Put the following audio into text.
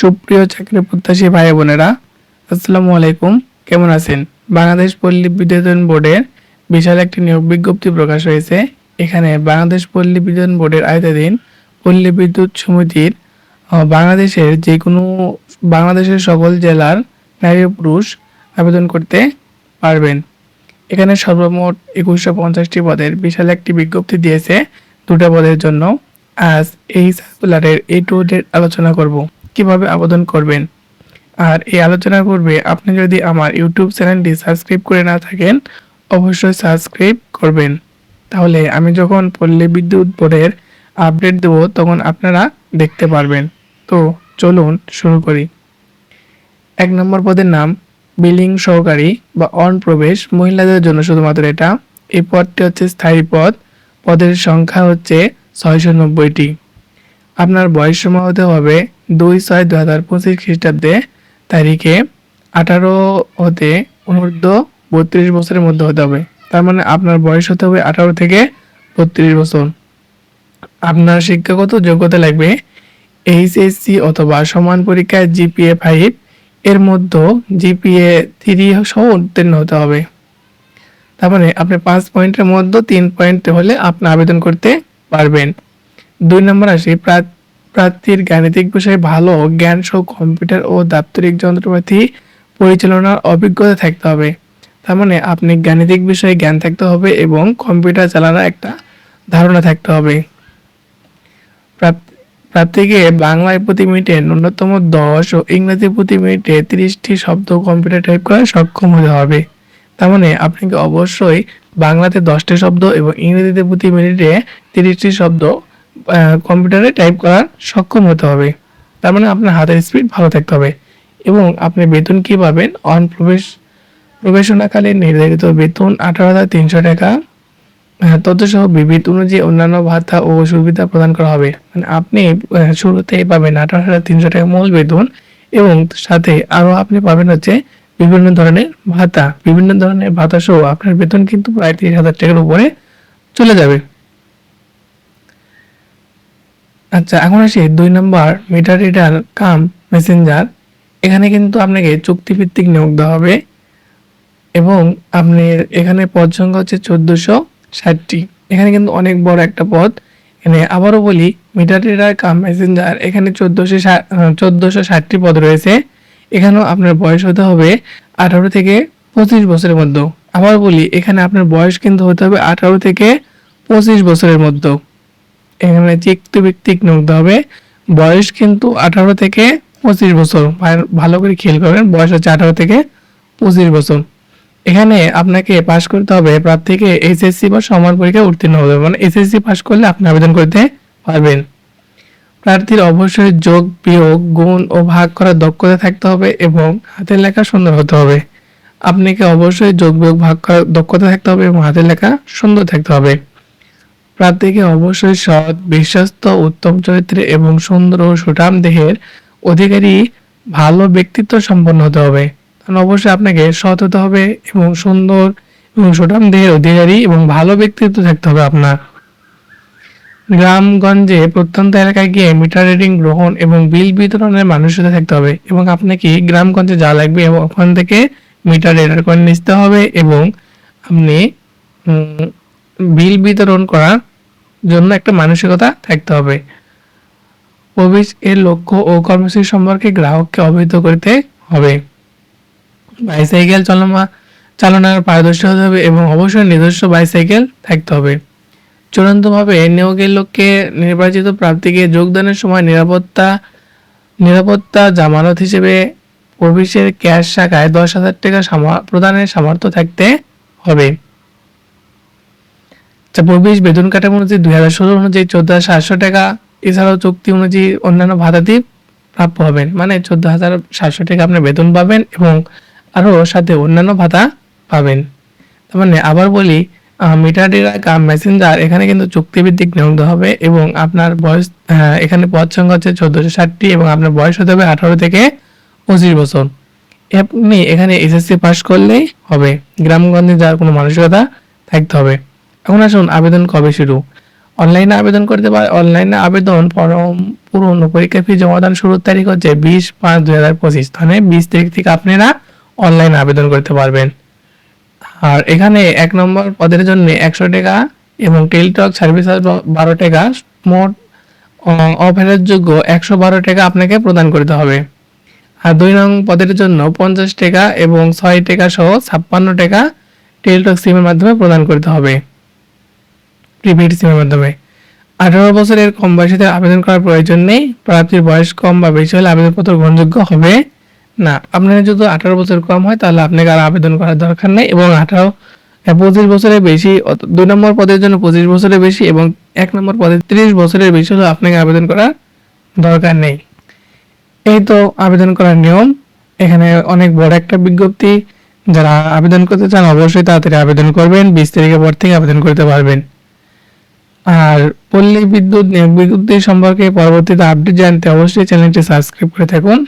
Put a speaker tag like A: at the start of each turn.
A: সুপ্রিয় চাকরি প্রত্যাশী ভাই বোনেরা, আসসালামু আলাইকুম। কেমন আছেন? বাংলাদেশ পল্লী বিদ্যুতন বোর্ডের বিশাল একটি নিয়োগ বিজ্ঞপ্তি প্রকাশ হয়েছে। এখানে বাংলাদেশ পল্লী বিদ্যুৎ বোর্ডের আয়তাধীন পল্লী বিদ্যুৎ সমিতির বাংলাদেশের যে কোনো বাংলাদেশের সকল জেলার নারী পুরুষ আবেদন করতে পারবেন। এখানে সর্বমোট একুশশো পঞ্চাশটি পদের বিশাল একটি বিজ্ঞপ্তি দিয়েছে দুটো পদের জন্য। আজ এই সার্কুলারের এ টু ডেট আলোচনা করব। কীভাবে আবেদন করবেন? আর এই আলোচনার পূর্বে আপনি যদি আমার ইউটিউব চ্যানেলটি সাবস্ক্রাইব করে না থাকেন, অবশ্যই সাবস্ক্রাইব করবেন। তাহলে আমি যখন পল্লী বিদ্যুৎ বোর্ডের আপডেট দেব, তখন আপনারা দেখতে পারবেন। তো চলুন শুরু করি। এক নম্বর পদের নাম বিলিং সহকারী বা অন প্রবেশ মহিলাদের জন্য শুধুমাত্র এটা। এই পদটি হচ্ছে স্থায়ী পদ। পদের সংখ্যা হচ্ছে ছয়শো নব্বইটি। আপনার বয়স সীমা হতে হবে দুই ছয় দু হাজার পঁচিশ খ্রিস্টাব্দে তারিখে আঠারো হতে অনূর্ধ্ব বত্রিশ বছরের মধ্যে হতে হবে। তার মানে আপনার বয়স হতে হবে আঠারো থেকে বত্রিশ বছর। আপনার শিক্ষাগত যোগ্যতা লাগবে এইচএসসি অথবা সমান পরীক্ষায় জিপিএ ফাইভ, এর মধ্যে জিপিএ থ্রি সহ উত্তীর্ণ হতে হবে। তার মানে আপনি পাঁচ পয়েন্টের মধ্যে তিন পয়েন্ট হলে আপনি আবেদন করতে পারবেন। দুই নম্বর আসি প্রা- প্রার্থীর গাণিতিক বিষয়ে ভালো জ্ঞান সহ কম্পিউটার ও দাপ্তরিক যন্ত্রপাতি পরিচালনার অভিজ্ঞতা থাকতে হবে। তার মানে আপনি গাণিতিক বিষয়ে জ্ঞান থাকতে হবে এবং কম্পিউটার চালানোর একটা ধারণা থাকতে হবে। প্রার্থীকে বাংলায় প্রতি মিনিটে ন্যূনতম দশ ও ইংরেজি প্রতি মিনিটে তিরিশটি শব্দ কম্পিউটার টাইপ করা সক্ষম হতে হবে। তার মানে আপনাকে অবশ্যই বাংলাতে দশটি শব্দ এবং ইংরেজিতে প্রতি মিনিটে তিরিশটি শব্দ কম্পিউটারে টাইপ করার সক্ষম হতে হবে। তার মানে আপনার হাতের স্পিড ভালো থাকতে হবে এবং আপনি বেতন কি পাবেন? অন প্রবেশ প্রবেশনাকালীন নির্ধারিত বেতন আঠারো হাজার তিনশো টাকা। তথ্যসহ বিবিধ অনুযায়ী অন্যান্য ভাতা ও সুবিধা প্রদান করা হবে। মানে আপনি আহ, শুরুতেই পাবেন আঠারো হাজার তিনশো টাকা মূল বেতন এবং সাথে আরও আপনি পাবেন হচ্ছে বিভিন্ন ধরনের ভাতা। বিভিন্ন ধরনের ভাতা সহ আপনার বেতন কিন্তু প্রায় তিরিশ হাজার টাকার উপরে চলে যাবে। আচ্ছা এখন আসি। দুই number meter reader cum messenger এখানে কিন্তু আপনাকে চুক্তিভিত্তিক নিয়োগ দেওয়া হবে এবং আপনি এখানে পদ সংখ্যা হচ্ছে চোদ্দোশো ষাটটি। এখানে কিন্তু অনেক বড় একটা পদ। এখানে আবারও বলি মিটার রিডার কাম মেসেঞ্জার এখানে চোদ্দোশো চোদ্দোশো ষাটটি পদ রয়েছে। এখানেও আপনার বয়স হতে হবে আঠারো থেকে পঁচিশ বছরের মধ্যে। আবার বলি, এখানে আপনার বয়স কিন্তু হতে হবে আঠারো থেকে পঁচিশ বছরের মধ্যে। এখানে চিত্ত ভিত্তিক দেওয়া হবে। বয়স কিন্তু আঠারো থেকে পঁচিশ বছর। ভালো করে খেয়াল করবেন, বয়স হচ্ছে আঠারো থেকে পঁচিশ বছর। এখানে আপনাকে পাশ করতে হবে, প্রার্থীকে এইচএসসি বা সমান পরীক্ষায় উত্তীর্ণ হবে। মানে এসএসসি পাশ করলে আপনি আবেদন করতে পারবেন। প্রার্থীর অবশ্যই যোগ, বিয়োগ, গুণ ও ভাগ করার দক্ষতা থাকতে হবে এবং হাতের লেখা সুন্দর হতে হবে। আপনাকে অবশ্যই যোগ, বিয়োগ, ভাগ করার দক্ষতা থাকতে হবে এবং হাতের লেখা সুন্দর থাকতে হবে। প্রার্থীকে অবশ্যই সৎ, বিশ্বস্ত, উত্তম চরিত্রে এবং সুন্দর ও সুঠাম দেহের অধিকারী, ভালো ব্যক্তিত্ব সম্পন্ন হতে হবে। কারণ অবশ্যই আপনাকে সৎ হতে হবে এবং সুন্দর এবং সুঠাম দেহের অধিকারী এবং ভালো ব্যক্তিত্ব থাকতে হবে আপনার। গ্রামগঞ্জে প্রত্যন্ত এলাকায় গিয়ে মিটার রিডিং, গ্রহণ এবং বিল বিতরণের মানুষ মানুষের থাকতে হবে এবং আপনাকে গ্রামগঞ্জে যা লাগবে এবং ওখান থেকে মিটার রিডার করে নিতে হবে এবং আপনি বিল বিতরণ করার জন্য একটা মানসিকতা থাকতে হবে। প্রবেশ এর লক্ষ্য ও কর্মসূচি সম্পর্কে গ্রাহককে অবহিত করতে হবে। বাইসাইকেল চালনা চালানোর পারদর্শী হতে হবে এবং অবশ্যই নিজস্ব বাইসাইকেল থাকতে হবে। চূড়ান্তভাবে নিয়োগের লক্ষ্যে নির্বাচিত প্রার্থীকে যোগদানের সময় নিরাপত্তা নিরাপত্তা জামানত হিসেবে প্রবেশের ক্যাশ শাখায় দশ হাজার টাকা প্রদানের সামর্থ্য থাকতে হবে। আচ্ছা প্রবেশ বেতন কাঠামো অনুযায়ী দুই হাজার ষোলো অনুযায়ী চোদ্দ হাজার সাতশো টাকা। এছাড়াও চুক্তি অনুযায়ী অন্যান্য ভাতাদি প্রাপ্য হবেন। মানে চোদ্দ হাজার সাতশো টাকা আপনি বেতন পাবেন এবং আরও সাথে অন্যান্য ভাতা পাবেন। তার মানে আবার বলি মিটার কাম মেসেঞ্জার এখানে কিন্তু চুক্তিভিত্তিক নিয়োগ হবে এবং আপনার বয়স এখানে পদ সংখ্যা হচ্ছে চোদ্দোশো ষাটটি এবং আপনার বয়স হতে হবে আঠারো থেকে পঁচিশ বছর। আপনি এখানে এসএসসি পাস করলেই হবে। গ্রামগঞ্জে যাওয়ার কোনো মানসিকতা থাকতে হবে। এখন আসুন, আবেদন কবে শুরু? অনলাইনে আবেদন করতে পারে, অনলাইনে আবেদন ফর্ম পূরণ পরীক্ষা ফি জমাদান শুরুর তারিখ হচ্ছে বিশ পাঁচ দুই হাজার পঁচিশ। তাহলে বিশ তারিখ থেকে আপনারা অনলাইনে আবেদন করতে পারবেন। আর এখানে এক নম্বর পদের জন্য একশো টাকা এবং টেলিটক সার্ভিস বারো টাকা, মোট, অ- যোগ্য একশো বারো টাকা আপনাকে প্রদান করতে হবে। আর দুই নং পদের জন্য পঞ্চাশ টাকা এবং ছয় টাকা সহ ছাপ্পান্ন টাকা টেলিটক সিমের মাধ্যমে প্রদান করতে হবে। প্রিপেড সিমের মাধ্যমে। আঠারো বছরের কম বয়সীদের আবেদন করার প্রয়োজন নেই প্রার্থীর বয়স কম বা বেশি হলে আবেদনপত্র গ্রহণযোগ্য হবে না। আপনার যদি আঠারো বছর কম হয়, তাহলে আপনাকে আর আবেদন করার দরকার নেই এবং আঠারো পঁচিশ বছরের বেশি দুই নম্বর পদের জন্য পঁচিশ বছরের বেশি এবং এক নম্বর পদে ত্রিশ বছরের বেশি হলে আপনাকে আবেদন করার দরকার নেই। এই তো আবেদন করার নিয়ম। এখানে অনেক বড় একটা বিজ্ঞপ্তি। যারা আবেদন করতে চান, অবশ্যই তাড়াতাড়ি আবেদন করবেন। বিশ তারিখের পর থেকে আবেদন করতে পারবেন। আর পল্লী বিদ্যুৎ বিজ্ঞপ্তি সম্পর্কে পরবর্তীতে আপডেট জানতে অবশ্যই চ্যানেলটি সাবস্ক্রাইব করে থাকুন।